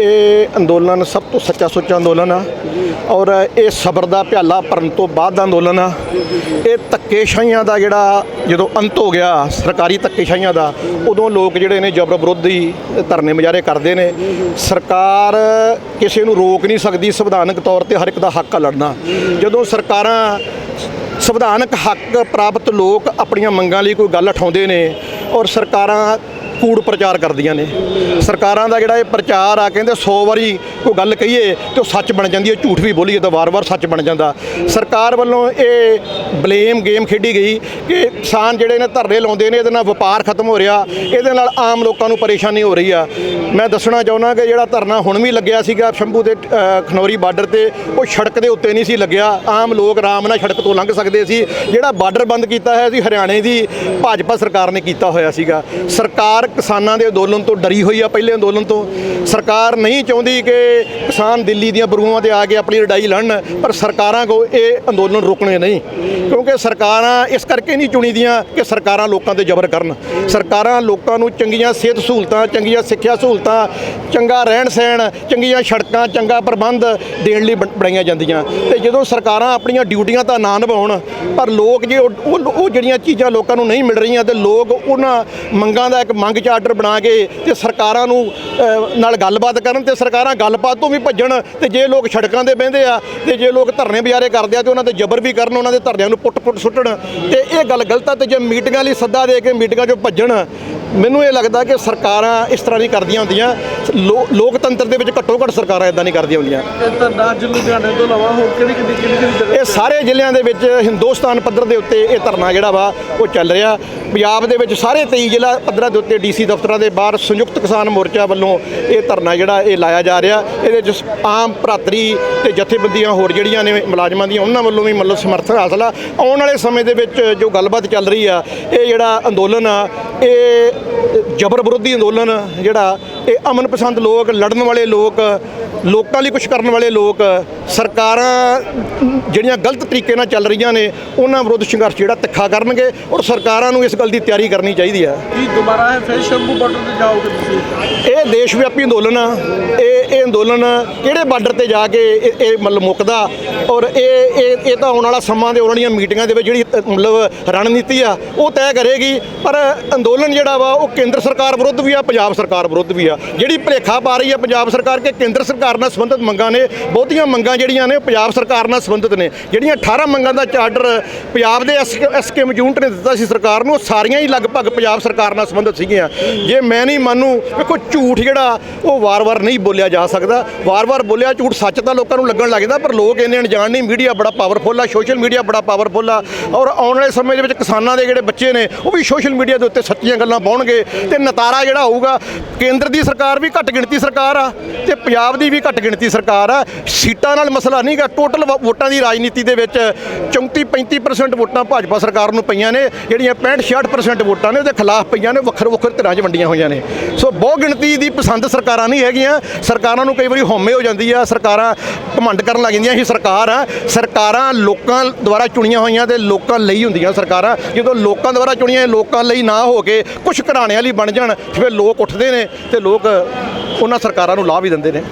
ਇਹ ਅੰਦੋਲਨ ਸਭ ਤੋਂ ਸੱਚਾ ਸੁੱਚਾ ਅੰਦੋਲਨ ਆ ਔਰ ਇਹ ਸਬਰ ਦਾ ਪਿਆਲਾ ਭਰਨ ਤੋਂ ਬਾਅਦ ਦਾ ਅੰਦੋਲਨ ਆ। ਇਹ ਧੱਕੇਸ਼ਾਹੀਆਂ ਦਾ ਜਿਹੜਾ ਜਦੋਂ ਅੰਤ ਹੋ ਗਿਆ, ਸਰਕਾਰੀ ਧੱਕੇਸ਼ਾਹੀਆਂ ਦਾ, ਉਦੋਂ ਲੋਕ ਜਿਹੜੇ ਨੇ ਜਬਰ ਵਿਰੋਧੀ ਧਰਨੇ ਮੁਜ਼ਾਹਰੇ ਕਰਦੇ ਨੇ। ਸਰਕਾਰ ਕਿਸੇ ਨੂੰ ਰੋਕ ਨਹੀਂ ਸਕਦੀ ਸੰਵਿਧਾਨਕ ਤੌਰ ਤੇ ਹਰ ਇੱਕ ਦਾ ਹੱਕ ਆ ਲੜਨਾ। ਜਦੋਂ ਸਰਕਾਰਾਂ ਸੰਵਿਧਾਨਕ ਹੱਕ ਪ੍ਰਾਪਤ ਲੋਕ ਆਪਣੀਆਂ ਮੰਗਾਂ ਲਈ ਕੋਈ ਗੱਲ ਉਠਾਉਂਦੇ ਨੇ ਔਰ ਸਰਕਾਰਾਂ ਕੂੜ ਪ੍ਰਚਾਰ ਕਰਦੀਆਂ ਨੇ। ਸਰਕਾਰਾਂ ਦਾ ਜਿਹੜਾ ਇਹ ਪ੍ਰਚਾਰ ਆ, ਕਹਿੰਦੇ 100 ਵਾਰੀ ਕੋਈ ਗੱਲ ਕਹੀਏ ਤੇ ਉਹ ਸੱਚ ਬਣ ਜਾਂਦੀ ਹੈ, ਝੂਠ ਵੀ ਬੋਲੀਏ ਤਾਂ ਵਾਰ-ਵਾਰ ਸੱਚ ਬਣ ਜਾਂਦਾ। ਸਰਕਾਰ ਵੱਲੋਂ ਇਹ ਬਲੇਮ ਗੇਮ ਖੇਡੀ ਗਈ ਕਿ ਕਿਸਾਨ ਜਿਹੜੇ ਨੇ ਧਰਨੇ ਲਾਉਂਦੇ ਨੇ, ਇਹਦੇ ਨਾਲ ਵਪਾਰ ਖਤਮ ਹੋ ਰਿਹਾ, ਇਹਦੇ ਨਾਲ ਆਮ ਲੋਕਾਂ ਨੂੰ ਪਰੇਸ਼ਾਨੀ ਹੋ ਰਹੀ ਆ। ਮੈਂ ਦੱਸਣਾ ਚਾਹੁੰਦਾ ਕਿ ਜਿਹੜਾ ਧਰਨਾ ਹੁਣ ਵੀ ਲੱਗਿਆ ਸੀਗਾ, ਸ਼ੰਭੂ ਦੇ ਖਨੌਰੀ ਬਾਰਡਰ ਤੇ, ਉਹ ਸੜਕ ਦੇ ਉੱਤੇ ਨਹੀਂ ਸੀ ਲੱਗਿਆ। ਆਮ ਲੋਕ ਆਰਾਮ ਨਾਲ ਸੜਕ ਤੋਂ ਲੰਘ ਸਕਦੇ ਸੀ। ਜਿਹੜਾ ਬਾਰਡਰ ਬੰਦ ਕੀਤਾ ਹੈ ਸੀ, ਹਰਿਆਣੇ ਦੀ ਭਾਜਪਾ ਸਰਕਾਰ ਨੇ ਕੀਤਾ ਹੋਇਆ ਸੀਗਾ। ਸਰਕਾਰ ਕਿਸਾਨਾਂ ਦੇ ਅੰਦੋਲਨ ਤੋਂ ਡਰੀ ਹੋਈ ਆ ਪਹਿਲੇ ਅੰਦੋਲਨ ਤੋਂ। ਸਰਕਾਰ ਨਹੀਂ ਚਾਹੁੰਦੀ ਕਿ ਕਿਸਾਨ ਦਿੱਲੀ ਦੀਆਂ ਬਰੂਹਾਂ ਤੇ ਆ ਕੇ ਆਪਣੀ ਲੜਾਈ ਲੜਨ, ਪਰ ਸਰਕਾਰਾਂ ਕੋ ਇਹ ਅੰਦੋਲਨ ਰੁਕਣੇ ਨਹੀਂ। ਕਿਉਂਕਿ ਸਰਕਾਰਾਂ ਇਸ ਕਰਕੇ ਨਹੀਂ ਚੁਣੀਦੀਆਂ ਕਿ ਸਰਕਾਰਾਂ ਲੋਕਾਂ ਤੇ ਜ਼ਬਰ ਕਰਨ। ਸਰਕਾਰਾਂ ਲੋਕਾਂ ਨੂੰ ਚੰਗੀਆਂ ਸਿਹਤ ਸਹੂਲਤਾਂ, ਚੰਗੀਆਂ ਸਿੱਖਿਆ ਸਹੂਲਤਾਂ, ਚੰਗਾ ਰਹਿਣ ਸਹਿਣ, ਚੰਗੀਆਂ ਸੜਕਾਂ, ਚੰਗਾ ਪ੍ਰਬੰਧ ਦੇਣ ਲਈ ਬਣ- ਬਣਾਈਆਂ ਜਾਂਦੀਆਂ। ਤੇ ਜਦੋਂ ਸਰਕਾਰਾਂ ਆਪਣੀਆਂ ਡਿਊਟੀਆਂ ਤਾਂ ਨਾ ਨਿਭਾਉਣ, ਪਰ ਲੋਕ ਜੇ ਉਹ ਉਹ ਜਿਹੜੀਆਂ ਚੀਜ਼ਾਂ ਲੋਕਾਂ ਨੂੰ ਨਹੀਂ ਮਿਲ ਰਹੀਆਂ ਤੇ ਲੋਕ ਉਹਨਾਂ ਮੰਗਾਂ ਦਾ ਇੱਕ ਮੰਗ ਚਾਰਟਰ ਬਣਾ ਕੇ ਤੇ ਸਰਕਾਰਾਂ ਨੂੰ ਨਾਲ ਗੱਲਬਾਤ ਕਰਨ ਤੇ ਸਰਕਾਰਾਂ ਗੱਲਬਾਤ ਤੋਂ ਵੀ ਭੱਜਣ ਤੇ ਜੇ ਲੋਕ ਸੜਕਾਂ ਤੇ ਬਹਿੰਦੇ ਆ ਤੇ ਜੇ ਲੋਕ ਧਰਨੇ ਬਿਆਰੇ ਕਰਦੇ ਆ ਤੇ ਉਹਨਾਂ ਤੇ ਜ਼ਬਰ ਵੀ ਕਰਨ ਉਹਨਾਂ ਦੇ ਧਰਨਿਆਂ ਨੂੰ ਪੁੱਟ-ਪੁੱਟ ਸੁੱਟਣ ਤੇ ਇਹ ਗੱਲ ਗਲਤ ਆ ਤੇ ਜੇ ਮੀਟਿੰਗਾਂ ਲਈ ਸੱਦਾ ਦੇ ਕੇ ਮੀਟਿੰਗਾਂ 'ਚੋਂ ਭੱਜਣ ਮੈਨੂੰ ਇਹ ਲੱਗਦਾ ਕਿ ਸਰਕਾਰਾਂ ਇਸ ਤਰ੍ਹਾਂ ਨਹੀਂ ਕਰਦੀਆਂ ਹੁੰਦੀਆਂ। ਲੋਕਤੰਤਰ ਦੇ ਵਿੱਚ ਘੱਟੋ ਘੱਟ ਸਰਕਾਰਾਂ ਇਦਾਂ ਨਹੀਂ ਕਰਦੀਆਂ ਹੁੰਦੀਆਂ। ਇਹ ਧਰਨਾ ਅੱਜ ਲੁਧਿਆਣੇ ਤੋਂ ਇਲਾਵਾ ਹੋਰ ਕਿਹੜੀ ਕਿਹੜੀ ਕਿਹੜੀ ਕਿਹੜੀ ਜਗ੍ਹਾ ਇਹ ਸਾਰੇ ਜ਼ਿਲ੍ਹਿਆਂ ਦੇ ਵਿੱਚ ਹਿੰਦੁਸਤਾਨ ਪੱਧਰ ਦੇ ਉੱਤੇ ਇਹ ਧਰਨਾ ਜਿਹੜਾ ਵਾ ਉਹ ਚੱਲ ਰਿਹਾ। ਪੰਜਾਬ ਦੇ ਵਿੱਚ ਸਾਰੇ 23 ਜ਼ਿਲ੍ਹਾ ਪੱਧਰਾਂ ਦੇ ਉੱਤੇ ਡੀਸੀ ਦਫ਼ਤਰਾਂ ਦੇ ਬਾਹਰ ਸੰਯੁਕਤ ਕਿਸਾਨ ਮੋਰਚਾ ਵੱਲੋਂ ਇਹ ਧਰਨਾ ਜਿਹੜਾ ਇਹ ਲਾਇਆ ਜਾ ਰਿਹਾ। ਇਹਦੇ 'ਚ ਆਮ ਭਰਾਤਰੀ ਤੇ ਜਥੇਬੰਦੀਆਂ ਹੋਰ ਜਿਹੜੀਆਂ ਨੇ ਮੁਲਾਜ਼ਮਾਂ ਦੀਆਂ, ਉਹਨਾਂ ਵੱਲੋਂ ਵੀ ਮਤਲਬ ਸਮਰਥਨ ਹਾਸਲ ਆ। ਆਉਣ ਵਾਲੇ ਸਮੇਂ ਦੇ ਵਿੱਚ ਜੋ ਗੱਲਬਾਤ ਚੱਲ ਰਹੀ ਆ, ਇਹ ਜਿਹੜਾ ਅੰਦੋਲਨ ਆ, ਇਹ ਜਬਰ ਵਿਰੋਧੀ ਅੰਦੋਲਨ ਜਿਹੜਾ ਇਹ ਅਮਨ ਪਸੰਦ ਲੋਕ ਲੜਨ ਵਾਲੇ ਲੋਕ ਲੋਕਾਂ ਲਈ ਕੁਝ ਕਰਨ ਵਾਲੇ ਲੋਕ ਸਰਕਾਰਾਂ ਜਿਹੜੀਆਂ ਗਲਤ ਤਰੀਕੇ ਨਾਲ ਚੱਲ ਰਹੀਆਂ ਨੇ ਉਹਨਾਂ ਵਿਰੁੱਧ ਸੰਘਰਸ਼ ਜਿਹੜਾ ਤਿੱਖਾ ਕਰਨਗੇ ਔਰ ਸਰਕਾਰਾਂ ਨੂੰ ਇਸ ਗੱਲ ਦੀ ਤਿਆਰੀ ਕਰਨੀ ਚਾਹੀਦੀ ਹੈ। ਕੀ ਦੁਬਾਰਾ ਫਿਰ ਸ਼ੰਭੂ ਬਾਰਡਰ ਤੇ ਜਾਓਗੇ ਤੁਸੀਂ? ਇਹ ਦੇਸ਼ ਵਿਆਪੀ ਅੰਦੋਲਨ ਆ। ਇਹ ਇਹ ਅੰਦੋਲਨ ਕਿਹੜੇ ਬਾਰਡਰ ਤੇ ਜਾ ਕੇ ਇਹ ਮਤਲਬ ਮੁੱਕਦਾ? ਔਰ ਇਹ ਇਹ ਇਹ ਤਾਂ ਆਉਣ ਵਾਲਾ ਸਮਾਂ ਦੇ ਵਾਲੀਆਂ ਮੀਟਿੰਗਾਂ ਦੇ ਵਿੱਚ ਜਿਹੜੀ ਮਤਲਬ ਰਣਨੀਤੀ ਆ ਉਹ ਤੈਅ ਕਰੇਗੀ। ਪਰ ਅੰਦੋਲਨ ਜਿਹੜਾ ਵਾ ਉਹ ਕੇਂਦਰ ਸਰਕਾਰ ਵਿਰੁੱਧ ਵੀ ਆ ਪੰਜਾਬ ਸਰਕਾਰ ਵਿਰੁੱਧ ਵੀ ਆ। ਜਿਹੜੀ ਭਲੇਖਾ ਪਾ ਰਹੀ ਹੈ ਪੰਜਾਬ ਸਰਕਾਰ ਕਿ ਕੇਂਦਰ ਸਰਕਾਰ ਨਾਲ ਸੰਬੰਧਿਤ ਮੰਗਾਂ ਨੇ, ਬਹੁਤੀਆਂ ਮੰਗਾਂ ਜਿਹੜੀਆਂ ਨੇ ਪੰਜਾਬ ਸਰਕਾਰ ਨਾਲ ਸੰਬੰਧਿਤ ਨੇ। ਜਿਹੜੀਆਂ 18 ਮੰਗਾਂ ਦਾ ਚਾਰਟਰ ਪੰਜਾਬ ਦੇ ਐਸਕੇ ਯੂਨਿਟ ਨੇ ਦਿੱਤਾ ਸੀ ਸਰਕਾਰ ਨੂੰ, ਉਹ ਸਾਰੀਆਂ ਹੀ ਲਗਭਗ ਪੰਜਾਬ ਸਰਕਾਰ ਨਾਲ ਸੰਬੰਧਿਤ ਸੀਗੀਆਂ। ਜੇ ਮੈਂ ਨਹੀਂ ਮੰਨੂ, ਵੇਖੋ ਝੂਠ ਜਿਹੜਾ ਉਹ ਵਾਰ-ਵਾਰ ਨਹੀਂ ਬੋਲਿਆ ਜਾ ਸਕਦਾ। ਵਾਰ-ਵਾਰ ਬੋਲਿਆ ਝੂਠ ਸੱਚ ਤਾਂ ਲੋਕਾਂ ਨੂੰ ਲੱਗਣ ਲੱਗਦਾ, ਪਰ ਲੋਕ ਇੰਨੇ ਅਣਜਾਣ ਨਹੀਂ। ਮੀਡੀਆ ਬੜਾ ਪਾਵਰਫੁੱਲ ਆ ਸੋਸ਼ਲ ਮੀਡੀਆ ਬੜਾ ਪਾਵਰਫੁੱਲ ਆ। ਔਰ ਆਉਣ ਵਾਲੇ ਸਮੇਂ ਦੇ ਵਿੱਚ ਕਿਸਾਨਾਂ ਦੇ ਜਿਹੜੇ ਬੱਚੇ ਨੇ, ਉਹ ਵੀ ਸੋਸ਼ਲ ਮੀਡੀਆ ਦੇ ਉੱਤੇ ਸੱਚੀਆਂ ਗੱਲਾਂ ਪਾਉਣਗੇ। ਤੇ ਨਤਾਰਾ ਜਿਹੜਾ ਹੋਊਗਾ, ਕੇਂਦਰ ਦੀ ਸਰਕਾਰ ਵੀ ਘੱਟ ਗਿਣਤੀ ਸਰਕਾਰ ਆ ਤੇ ਪੰਜਾਬ ਦੀ ਵੀ ਘੱਟ ਗਿਣਤੀ ਸਰਕਾਰ ਆ। ਸੀਟਾਂ ਨਾਲ ਮਸਲਾ ਨਹੀਂਗਾ ਟੋਟਲ ਵੋਟਾਂ ਦੀ ਰਾਜਨੀਤੀ ਦੇ ਵਿੱਚ 34 35% ਵੋਟਾਂ ਭਾਜਪਾ ਸਰਕਾਰ ਨੂੰ ਪਈਆਂ ਨੇ, ਜਿਹੜੀਆਂ 65 66% ਵੋਟਾਂ ਨੇ, ਉਹਦੇ ਖਿਲਾਫ ਪਈਆਂ ਨੇ, ਵੱਖਰ ਵੱਖਰ ਧਿਰਾਂ 'ਚ ਵੰਡੀਆਂ ਹੋਈਆਂ ਨੇ। ਸੋ ਬਹੁ ਗਿਣਤੀ ਦੀ ਪਸੰਦ ਸਰਕਾਰਾਂ ਨਹੀਂ ਹੈਗੀਆਂ। ਸਰਕਾਰਾਂ ਨੂੰ ਕਈ ਵਾਰੀ ਹਉਮੈ ਹੋ ਜਾਂਦੀ ਆ, ਸਰਕਾਰਾਂ ਘਮੰਡ ਕਰਨ ਲੱਗ ਜਾਂਦੀਆਂ। ਇਹ ਸਰਕਾਰ ਆ, ਸਰਕਾਰਾਂ ਲੋਕਾਂ ਦੁਆਰਾ ਚੁਣੀਆਂ ਹੋਈਆਂ ਤੇ ਲੋਕਾਂ ਲਈ ਹੁੰਦੀਆਂ ਸਰਕਾਰਾਂ। ਜਦੋਂ ਲੋਕਾਂ ਦੁਆਰਾ ਚੁਣੀਆਂ ਲੋਕਾਂ ਲਈ ਨਾ ਹੋ ਕੇ ਕੁਝ ਘਰਾਣਿਆਂ ਲਈ ਬਣ ਜਾਣ, ਫਿਰ ਲੋਕ ਉੱਠਦੇ ਨੇ ਤੇ ਲੋਕ ਉਹਨਾਂ ਸਰਕਾਰਾਂ ਨੂੰ ਲਾਭ ਵੀ ਦਿੰਦੇ ਨੇ।